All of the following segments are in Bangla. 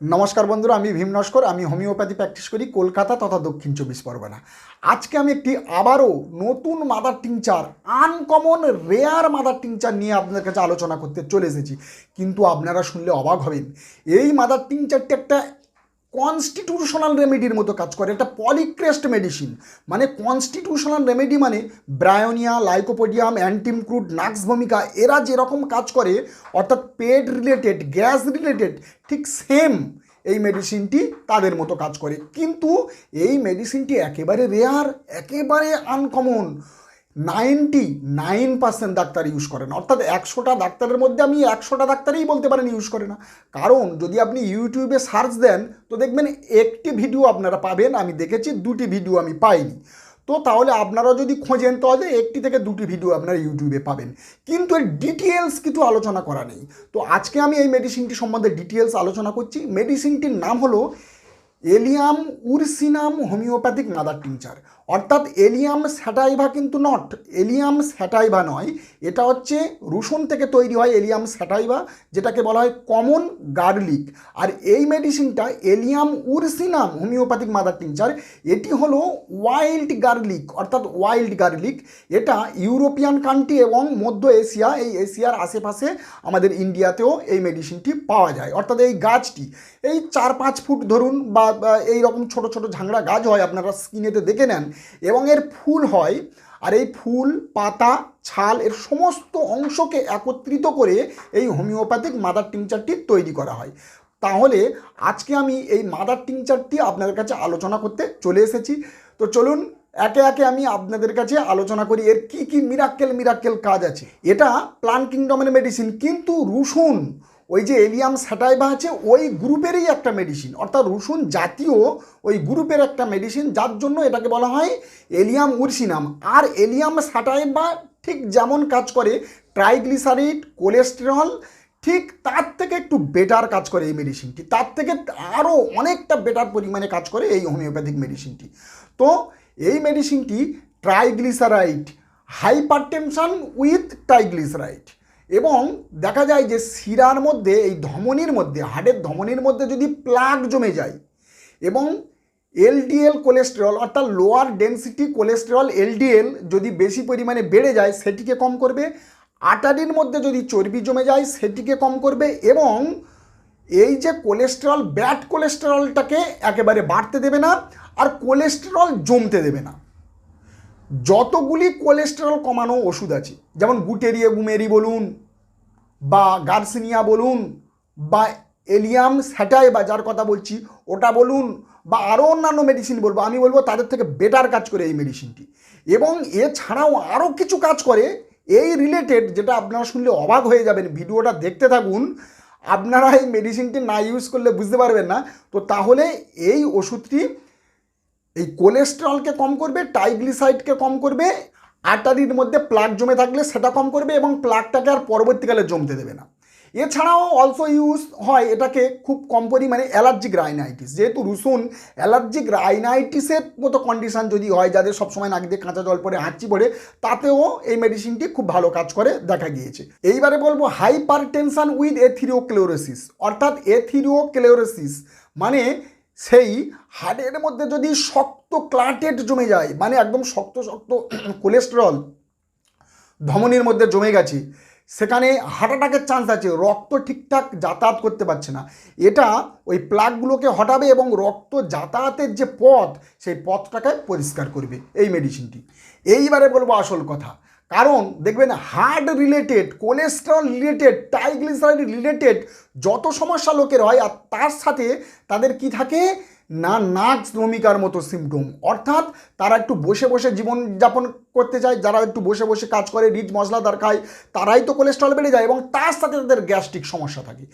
নমস্কার বন্ধুরা, আমি ভীম নস্কর, আমি হোমিওপ্যাথি প্র্যাকটিস করি কলকাতা তথা দক্ষিণ চব্বিশ পরগনা। আজকে আমি একটি আবারও নতুন mother tincture uncommon rare mother tincture নিয়ে আপনাদের কাছে আলোচনা করতে চলে এসেছি। কিন্তু আপনারা শুনলে অবাক হবেন, এই মাদার টিংচারটি একটা কনস্টিটিউশনাল রেমেডির মতো কাজ করে, এটা পলিক্রেস্ট মেডিসিন মানে কনস্টিটিউশনাল রেমেডি মানে Bryonia, Lycopodium, antim crude, nux vomica, এরা যেরকম কাজ করে, অর্থাৎ পেট রিলেটেড গ্যাস রিলেটেড ঠিক সেম এই মেডিসিনটি তাদের মতো কাজ করে। কিন্তু এই মেডিসিনটি একেবারে রেয়ার একেবারে uncommon ninety nine percent doctor use করেন। অর্থাৎ একশোটা ডাক্তারের মধ্যে আমি একশোটা ডাক্তারই বলতে পারেন ইউজ করে না। কারণ, যদি আপনি ইউটিউবে সার্চ দেন, তো দেখবেন একটি ভিডিও আপনারা পাবেন। আমি দেখেছি, দুটি ভিডিও আমি পাইনি। তো তাহলে আপনারা যদি খোঁজেন, তাহলে একটি থেকে দুটি ভিডিও আপনারা ইউটিউবে পাবেন। কিন্তু এর ডিটেলস কিছু আলোচনা করা নেই। তো আজকে আমি এই মেডিসিনটি সম্বন্ধে ডিটেলস আলোচনা করছি। মেডিসিনটির নাম হলো allium ursinum homeopathic mother tincture অর্থাৎ এলিয়াম স্যাটাইভা কিন্তু নট এলিয়াম স্যাটাইভা নয়, এটা হচ্ছে রসুন থেকে তৈরি হয় এলিয়াম স্যাটাইভা, যেটাকে বলা হয় কমন গার্লিক আর এই মেডিসিনটা allium ursinum homeopathic mother tincture এটি হলো ওয়াইল্ড গার্লিক অর্থাৎ ওয়াইল্ড গার্লিক এটা ইউরোপিয়ান কান্ট্রি এবং মধ্য এশিয়া, এই এশিয়ার আশেপাশে আমাদের ইন্ডিয়াতেও এই মেডিসিনটি পাওয়া যায়। অর্থাৎ এই গাছটি, এই চার পাঁচ ফুট ধরুন বা এই রকম ছোট ছোট ঝাংড়া গাছ হয়, আপনারা স্কিনেতে দেখে নেন এবং এর ফুল হয়, আর এই ফুল, পাতা, ছাল, এর সমস্ত অংশকে একত্রিত করে এই হোমিওপ্যাথিক মাদার টিংচারটি তৈরি করা হয়। তাহলে আজকে আমি এই মাদার টিংচারটি আপনাদের কাছে আলোচনা করতে চলে এসেছি। তো চলুন, একে একে আমি আপনাদের কাছে আলোচনা করি, এর কি কি মিরাক্কেল মিরাক্কেল কাজ আছে। এটা প্লান কিংডমের মেডিসিন কিন্তু রসুন ওই যে এলিয়াম স্যাটাইভা আছে, ওই গ্রুপেরই একটা মেডিসিন অর্থাৎ রসুন জাতীয় ওই গ্রুপের একটা মেডিসিন যার জন্য এটাকে বলা হয় এলিয়াম উরসিনাম। আর এলিয়াম স্যাটাইভা ঠিক যেমন কাজ করে, ট্রাইগ্লিসারিড, কোলেস্টেরল, ঠিক তার থেকে একটু বেটার কাজ করে এই মেডিসিনটি তার থেকে আরও অনেকটা বেটার পরিমাণে কাজ করে এই হোমিওপ্যাথিক মেডিসিনটি তো এই মেডিসিনটি triglyceride hypertension with triglyceride এবং দেখা যায় যে শিরার মধ্যে, এই ধমনির মধ্যে, হাড়ের ধমনির মধ্যে যদি প্লাগ জমে যায় এবং এলডিএল কোলেস্টেরল অর্থাৎ লোয়ার ডেন্সিটি কোলেস্টেরল এলডিএল যদি বেশি পরিমাণে বেড়ে যায়, সেটিকে কম করবে। আটারির মধ্যে যদি চর্বি জমে যায়, সেটিকে কম করবে এবং এই যে কোলেস্টেরল ব্যাড কোলেস্টেরলটাকে একেবারে বাড়তে দেবে না, আর কোলেস্টেরল জমতে দেবে না। যতগুলি কোলেস্টেরল কমানো ওষুধ আছে, যেমন গুটেরিয়া, গুমেরি বলুন, বা গার্সিনিয়া বলুন, বা এলিয়াম, স্যাটাই, বা যার কথা বলছি, ওটা বলুন, বা আরও অন্যান্য মেডিসিন বলব, আমি বলব তাদের থেকে বেটার কাজ করে এই মেডিসিনটি এবং এছাড়াও আরও কিছু কাজ করে, এই রিলেটেড যেটা আপনারা শুনলে অবাক হয়ে যাবেন, ভিডিওটা দেখতে থাকুন, আপনারা এই মেডিসিনটি না ইউজ করলে বুঝতে পারবেন না, তো তাহলে এই ওষুধটি এই কোলেস্টেরলকে কম করবে টাইগ্লিসাইডকে কম করবে আর্টারির মধ্যে প্লাক জমে থাকলে সেটা কম করবে এবং প্লাকটাকে আর পরবর্তীকালে জমতে দেবে না। এছাড়াও অলসো ইউজ হয় এটাকে খুব কম পরিমাণে অ্যালার্জিক রাইনাইটিস যেহেতু রসুন অ্যালার্জিক রাইনাইটিসের মতো কন্ডিশান যদি হয়, যাদের সবসময় নাক দিয়ে কাঁচা জল পড়ে, হাঁচি পড়ে, তাতেও এই মেডিসিনটি খুব ভালো কাজ করে দেখা গিয়েছে। এইবারে বলব হাইপার টেনশন উইথ এথিরিওক্লেরোসিস অর্থাৎ এথিরিওক্লেরোসিস মানে সেই হাড়ের মধ্যে যদি শক্ত ক্লাটেট জমে যায় মানে একদম শক্ত শক্ত কোলেস্টেরল ধমনির মধ্যে জমে গেছে, সেখানে হার্ট অ্যাটাকের চান্স আছে, রক্ত ঠিকঠাক যাতায়াত করতে পারছে না। এটা ওই প্লাগগুলোকে হটাবে এবং রক্ত যাতায়াতের যে পথ, সেই পথটাকে পরিষ্কার করবে, এই মেডিসিনটি এইবারে বলব আসল কথা কারণ দেখবেন heart related cholesterol related triglyceride related যত সমস্যা লোকের হয় আর তার সাথে তাদের কি থাকে? না নাক শ্রমিকার মতো সিমটম অর্থাৎ তারা একটু বসে বসে জীবনযাপন করতে চায়, যারা একটু বসে বসে কাজ করে, রিচ মশলাদার খায়, তারাই তো কোলেস্ট্রল বেড়ে যায় এবং তার সাথে তাদের গ্যাস্ট্রিক সমস্যা থাকে।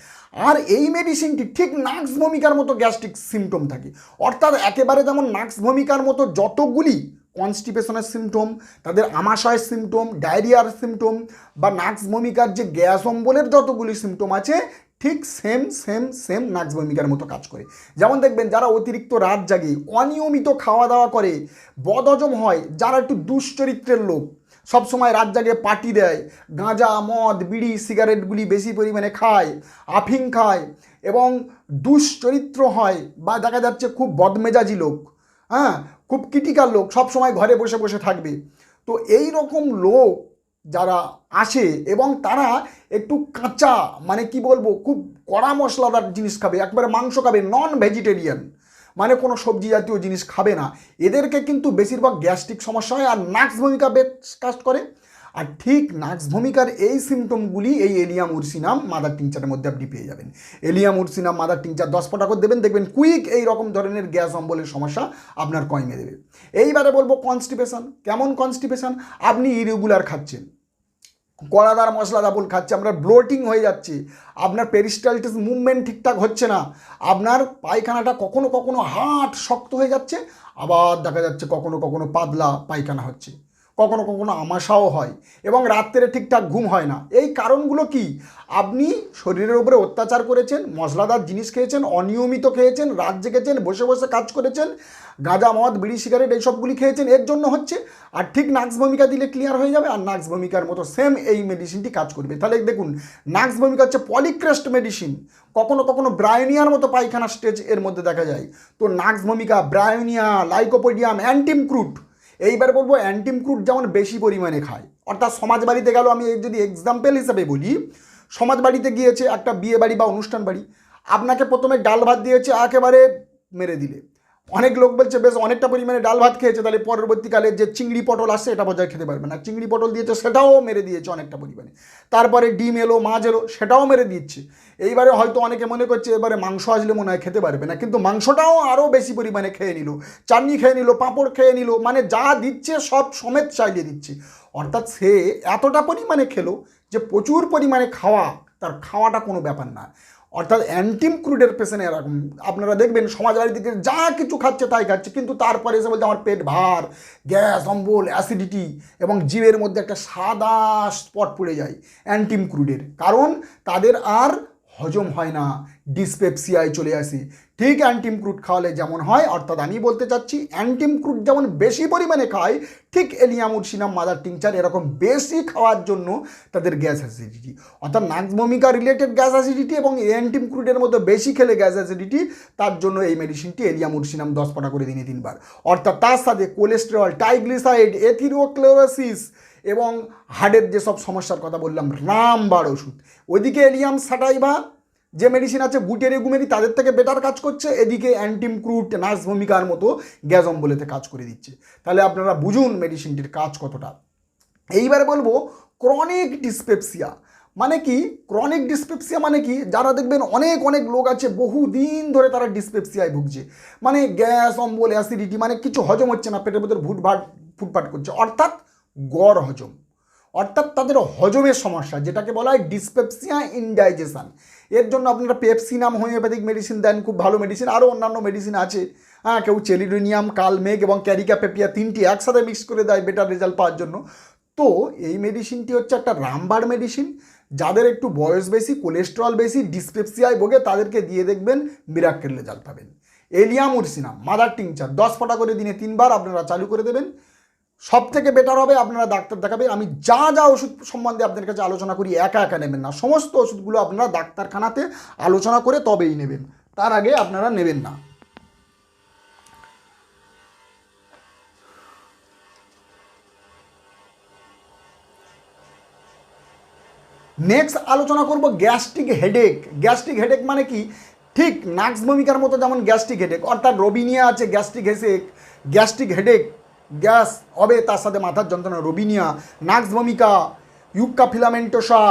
আর এই মেডিসিনটি ঠিক নাক্স ভূমিকার মতো গ্যাস্ট্রিক সিমটম থাকে। অর্থাৎ একেবারে যেমন নাক্স ভূমিকার মতো যতগুলি কনস্টিপেশনের সিমটম তাদের আমাশয়ের সিমটম ডায়রিয়ার সিমটম বা নাক্স ভূমিকার যে গ্যাস অম্বলের যতগুলি সিমটম আছে, ঠিক সেম সেম সেম নাক্স ভূমিকার মতো কাজ করে। যেমন দেখবেন যারা অতিরিক্ত রাত জাগে, অনিয়মিত খাওয়া দাওয়া করে, বদহজম হয়, যারা একটু দুশ্চরিত্রের লোক, সবসময় রাত জাগে পার্টি দেয়, গাঁজা, মদ, বিড়ি, সিগারেটগুলি বেশি পরিমাণে খায় আফিং খায় এবং দুশ্চরিত্র হয় বা দেখা যাচ্ছে খুব বদমেজাজি লোক হ্যাঁ? খুব ক্রিটিক্যাল লোক, সব সময় ঘরে বসে বসে থাকবে। তো এই রকম লোক যারা আসে এবং তারা একটু কাঁচা মানে কি বলব, খুব কড়া মশলাদার জিনিস খাবে, একবারে মাংস খাবে নন ভেজিটেরিয়ান মানে কোনো সবজি জাতীয় জিনিস খাবে না। এদেরকে কিন্তু বেশিরভাগ গ্যাস্ট্রিক সমস্যা হয় আর নাক্স ভূমিকা বেশ কাজ করে। আর ঠিক নাক্স ভূমিকার এই সিমটমগুলি এই এলিয়াম উর্সিনাম মাদার টিংচারের মধ্যে আপনি পেয়ে যাবেন। এলিয়াম উর্সিনাম মাদার টিংচার দশ ফোঁটা করে দেবেন, দেখবেন কুইক এই রকম ধরনের গ্যাস অম্বলের সমস্যা আপনার কমে দেবে। এইবারে বলব কনস্টিপেশন কেমন কনস্টিপেশন আপনি ইরেগুলার খাচ্ছেন। কড়াদার মশলা দাবল খাচ্ছে আপনার ব্লোটিং হয়ে যাচ্ছে, আপনার পেরিস্টালটিস মুভমেন্ট ঠিকঠাক হচ্ছে না, আপনার পায়খানাটা কখনো কখনো হাট শক্ত হয়ে যাচ্ছে, আবার দেখা যাচ্ছে কখনো কখনো পাতলা পায়খানা হচ্ছে। কখনো কখনো আমাশাও হয় এবং রাত্রে ঠিকঠাক ঘুম হয় না। এই কারণগুলো কি? আপনি শরীরের উপরে অত্যাচার করেছেন, মশলাদার জিনিস খেয়েছেন, অনিয়মিত খেয়েছেন, রাত জেগেছেন, বসে বসে কাজ করেছেন, গাঁজা, মদ, বিড়ি, সিগারেট এইসবগুলি খেয়েছেন, এর জন্য হচ্ছে আর ঠিক নাক্স ভূমিকা দিলে ক্লিয়ার হয়ে যাবে আর নাক্স ভূমিকার মতো সেম এই মেডিসিনটি কাজ করবে। তাহলে দেখুন, নাক্স ভূমিকা হচ্ছে পলিক্রেস্ট মেডিসিন কখনো কখনো ব্রায়োনিয়ার মতো পায়খানা স্টেজের মধ্যে দেখা যায়। তো নাক্স ভূমিকা ব্রায়োনিয়া লাইকোপোডিয়াম অ্যান্টিমক্রুট এইবার বলব অ্যান্টিম ক্রুড যেমন বেশি পরিমাণে খায়। অর্থাৎ সমাজ বাড়িতে গেল, আমি যদি এক্সাম্পল হিসেবে বলি সমাজ বাড়িতে গিয়েছে একটা বিয়ে বাড়ি বা অনুষ্ঠান বাড়ি আপনাকে প্রথমে ডাল ভাত দিয়েছে, একেবারে মেরে দিলে। অনেক লোক বলছে, বেশ, অনেকটা পরিমাণে ডাল ভাত খেয়েছে, তাহলে পরবর্তীকালে যে চিংড়ি পটল আসছে, এটা বজায় খেতে পারবে না। চিংড়ি পটল দিয়েছে, সেটাও মেরে দিয়েছে অনেকটা পরিমাণে। তারপরে ডিম এলো, মাছ এলো, সেটাও মেরে দিচ্ছে। এইবারে হয়তো অনেকে মনে করছে, এবারে মাংস আসলে মনে হয় খেতে পারবে না। কিন্তু মাংসটাও আরও বেশি পরিমাণে খেয়ে নিল, চাটনি খেয়ে নিল, পাঁপড় খেয়ে নিল মানে যা দিচ্ছে সব সমেত চাইলে দিচ্ছে। অর্থাৎ সে এতটা পরিমাণে খেলো যে প্রচুর পরিমাণে খাওয়া, তার খাওয়াটা কোনো ব্যাপার না। অর্থাৎ অ্যান্টিম ক্রুডের পেশেন্ট এরকম। আপনারা দেখবেন সমাজ দিকে যা কিছু খাচ্ছে তাই খাচ্ছে, কিন্তু তারপরে এসে বলছে, আমার পেট ভার, গ্যাস, অম্বল অ্যাসিডিটি এবং জীবের মধ্যে একটা সাদা স্পট পড়ে যায় অ্যান্টিম ক্রুডের। কারণ তাদের আর হজম হয় না ডিসপেপসিয়ায় চলে আসে। ঠিক অ্যান্টিম ক্রুড খাওয়ালে যেমন হয়, অর্থাৎ আমি বলতে চাচ্ছি, অ্যান্টিম ক্রুড যেমন বেশি পরিমাণে খায়, ঠিক এলিয়ামুডসিনাম মাদার টিংচার এরকম বেশি খাওয়ার জন্য তাদের গ্যাস অ্যাসিডিটি। অর্থাৎ নাক্সভূমিকা রিলেটেড গ্যাস অ্যাসিডিটি এবং অ্যান্টিম ক্রুডের মধ্যে বেশি খেলে গ্যাস অ্যাসিডিটি, তার জন্য এই মেডিসিনটি এলিয়ামুডসিনাম দশ পাটা করে দিনে তিনবার। অর্থাৎ তার সাথে কোলেস্টেরল টাইগ্লিসাইড এথিরোক্লোরোসিস এবং হার্টের যেসব সমস্যার কথা বললাম রামবার ওষুধ। ওইদিকে এলিয়াম সাটাইভা যে মেডিসিন আছে বুটের এগুমেরি তাদের থেকে বেটার কাজ করছে। এদিকে অ্যান্টিম ক্রুট নার্স ভূমিকার মতো গ্যাস অম্বলেতে কাজ করে দিচ্ছে। তাহলে আপনারা বুঝুন মেডিসিনটির কাজ কতটা। এইবারে বলব ক্রনিক ডিসপেপসিয়া মানে কি? ক্রনিক ডিসপেপসিয়া মানে কি? যারা দেখবেন অনেক অনেক লোক আছে বহু দিন ধরে তারা ডিসপেপসিয়ায় ভুগছে। মানে গ্যাস, অম্বল অ্যাসিডিটি মানে কিছু হজম হচ্ছে না, পেটের ভেতর ভুটভাট ফুটপাট করছে। অর্থাৎ গড় হজম। অর্থাৎ তাদের হজমের সমস্যা, যেটাকে বলা হয় ডিসপেপসিয়া ইনডাইজেশান এর জন্য আপনারা পেপসি নাম হোমিওপ্যাথিক মেডিসিন দেন, খুব ভালো মেডিসিন আরও অন্যান্য মেডিসিন আছে। হ্যাঁ কেউ চেলিডোনিয়াম কালমেগ এবং ক্যারিকা পেপিয়া তিনটি একসাথে মিক্স করে দেয় বেটার রেজাল্ট পাওয়ার জন্য। তো এই মেডিসিনটি হচ্ছে একটা রামবার মেডিসিন যাদের একটু বয়স বেশি কোলেস্ট্রল বেশি ডিসপেপসিয়ায় ভোগে, তাদেরকে দিয়ে দেখবেন মিরাক্কেল রেজাল্ট পাবেন। এলিয়াম উরসিনাম মাদার টিংচার দশ ফোঁটা করে দিনে তিনবার আপনারা চালু করে দেবেন। সব থেকে বেটার হবে, আপনারা ডাক্তার দেখাবে আমি যা যা ওষুধ সম্বন্ধে আপনাদের কাছে আলোচনা করি, একা একা নেবেন না। সমস্ত ওষুধগুলো আপনারা ডাক্তারখানাতে আলোচনা করে তবেই নেবেন। তার আগে আপনারা নেবেন না। নেক্সট আলোচনা করব গ্যাস্ট্রিক হেডেক গ্যাস্ট্রিক হেডেক মানে কি? ঠিক নাক্স ভূমিকার মতো যেমন গ্যাস্ট্রিক হেডেক অর্থাৎ রবিনিয়া আছে গ্যাস্ট্রিক হেসেক গ্যাস্ট্রিক হেডেক গ্যাস হবে তার সাথে মাথার যন্ত্রণা, রবিনিয়া নাক্স ভূমিকা ইউক্কা ফিলামেন্টোসা,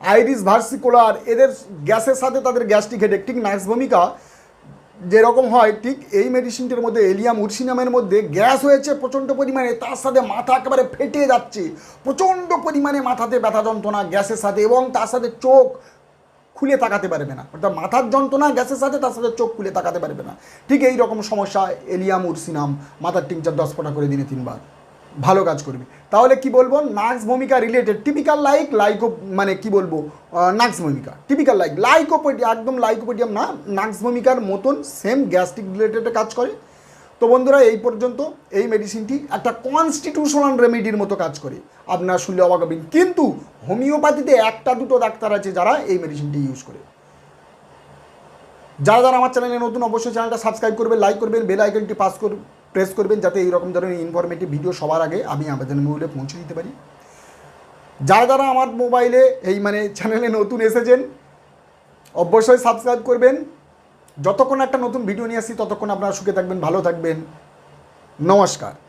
আইরিস ভার্সিকুলার, এদের গ্যাসের সাথে তাদের গ্যাস্ট্রিক হেডেক, ঠিক নাক্স ভূমিকা যেরকম হয়, ঠিক এই মেডিসিনটির মধ্যে, এলিয়াম, উর্সিনামের মধ্যে গ্যাস হয়েছে প্রচণ্ড পরিমাণে, তার সাথে মাথা একেবারে ফেটে যাচ্ছে, প্রচণ্ড পরিমাণে মাথাতে ব্যথা যন্ত্রণা গ্যাসের সাথে এবং তার সাথে চোখ খুলে তাকাতে পারবে না। অর্থাৎ মাথার যন্ত্রণা গ্যাসের সাথে, তার সাথে চোখ খুলে তাকাতে পারবে না। ঠিক এই রকম সমস্যা এলিয়াম উরসিনাম মাথার টিংচার দশ ফোঁটা করে দিনে তিনবার। ভালো কাজ করবে। তাহলে কি বলব? নাক্স ভূমিকা রিলেটেড টিপিক্যাল লাইক লাইকো মানে কি বলব? নাক্স ভূমিকা। টিপিক্যাল লাইক লাইকোপেডিয়া একদম লাইকোপেডিয়াম না নাক্স ভূমিকার মতন সেম গ্যাস্ট্রিক রিলেটেড কাজ করে। তো বন্ধুরা, এই পর্যন্ত এই মেডিসিনটি একটা কনস্টিটিউশনাল রেমেডির মতো কাজ করে। আপনারা শুনলে অবাক হবেন। কিন্তু হোমিওপ্যাথিতে একটা দুটো ডাক্তার আছে যারা এই মেডিসিনটি ইউজ করে। যারা যারা আমার চ্যানেলে নতুন, অবশ্যই চ্যানেলটা সাবস্ক্রাইব করবেন লাইক করবেন বেল আইকনটি পাস কর প্রেস করবেন, যাতে এইরকম ধরনের ইনফরমেটিভ ভিডিও সবার আগে আমি আমাদের মূল্যে পৌঁছে দিতে পারি। যারা যারা আমার মোবাইলে এই মানে চ্যানেলে নতুন এসেছেন, অবশ্যই সাবস্ক্রাইব করবেন। যতক্ষণ একটা নতুন ভিডিও নিয়ে আসি ততক্ষণ আপনারা সুখে থাকবেন ভালো থাকবেন। নমস্কার।